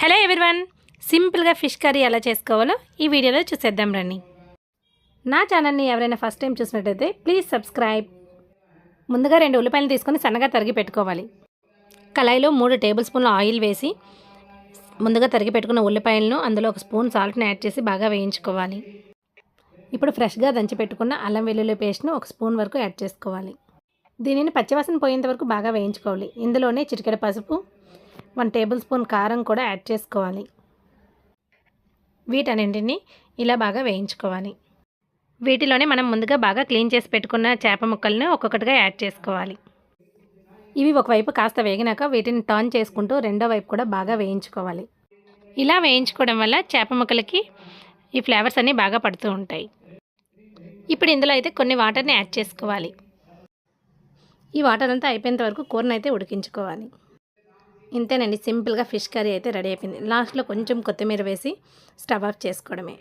Hello everyone. సింపుల్గా fish curry ఎలా చేసుకోవాలో ఈ వీడియోలో చూసేద్దాం రండి. నా ఛానల్ని ఎవరైనా ఫస్ట్ టైం చూసినట్టయితే ప్లీజ్ సబ్స్క్రైబ్. ముందుగా రెండు ఉల్లిపాయలు తీసుకొని సన్నగా తరిగి పెట్టుకోవాలి. కళాయిలో మూడు టేబుల్ స్పూన్ల ఆయిల్ వేసి ముందుగా తరిగి పెట్టుకున్న ఉల్లిపాయలను అందులో ఒక స్పూన్ సాల్ట్ని యాడ్ చేసి బాగా వేయించుకోవాలి. ఇప్పుడు ఫ్రెష్గా దంచి పెట్టుకున్న అల్లం వెల్లుల్లి పేస్ట్ను ఒక స్పూన్ వరకు యాడ్ చేసుకోవాలి. దీనిని పచ్చివాసన పోయేంత వరకు బాగా వేయించుకోవాలి. ఇందులోనే చిటికెడ పసుపు వన్ టేబుల్ స్పూన్ కారం కూడా యాడ్ చేసుకోవాలి. వీటన్నింటినీ ఇలా బాగా వేయించుకోవాలి. వీటిలోనే మనం ముందుగా బాగా క్లీన్ చేసి పెట్టుకున్న చేప ముక్కల్ని ఒక్కొక్కటిగా యాడ్ చేసుకోవాలి. ఇవి ఒకవైపు కాస్త వేగినాక వీటిని టర్న్ చేసుకుంటూ రెండో వైపు కూడా బాగా వేయించుకోవాలి. ఇలా వేయించుకోవడం వల్ల చేప ముక్కలకి ఈ ఫ్లేవర్స్ అన్నీ బాగా పడుతూ ఉంటాయి. ఇప్పుడు ఇందులో అయితే కొన్ని వాటర్ని యాడ్ చేసుకోవాలి. ఈ వాటర్ అంతా అయిపోయేంత వరకు కూరనైతే ఉడికించుకోవాలి. ఇంతేనండి సింపుల్గా ఫిష్ కర్రీ అయితే రెడీ అయిపోయింది. లాస్ట్లో కొంచెం కొత్తిమీర వేసి స్టవ్ ఆఫ్ చేసుకోవడమే.